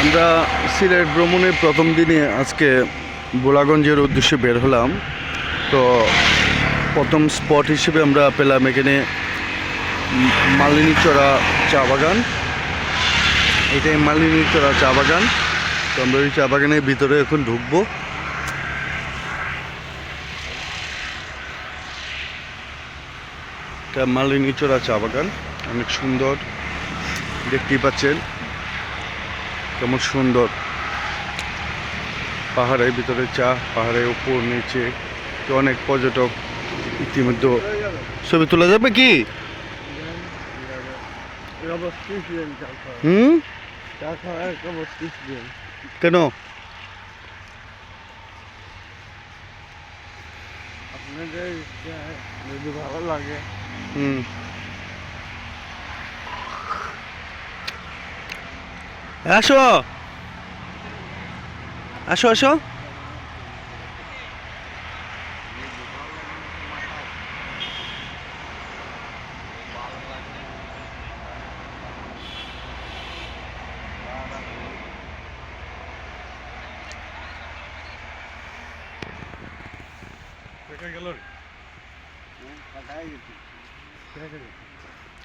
আমরা সিলেট ভ্রমণের প্রথম দিনে আজকে গোলাগঞ্জের উদ্দেশ্যে বের হলাম। তো প্রথম স্পট হিসেবে আমরা পেলাম এখানে মালিনীচড়া চা বাগান। এটাই মালিনীচড়া চা বাগান। তো আমরা ওই চা বাগানের ভিতরে এখন ঢুকবো। এটা মালিনীচড়া চা বাগান। অনেক সুন্দর। দেখতেই পাচ্ছেন। কেমন সুন্দর। পাহাড়ের ভিতরে চা পাহাড়ের উপর নিচে অনেক পর্যটক ইতিমধ্যে ছবি তোলা যাবে কি? হুম? কেন? আপনাদের যদি ভালো লাগে হুম। আসো। আসো আসো।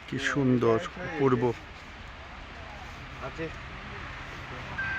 কি সুন্দর পূর্ব। আছে। Thank you.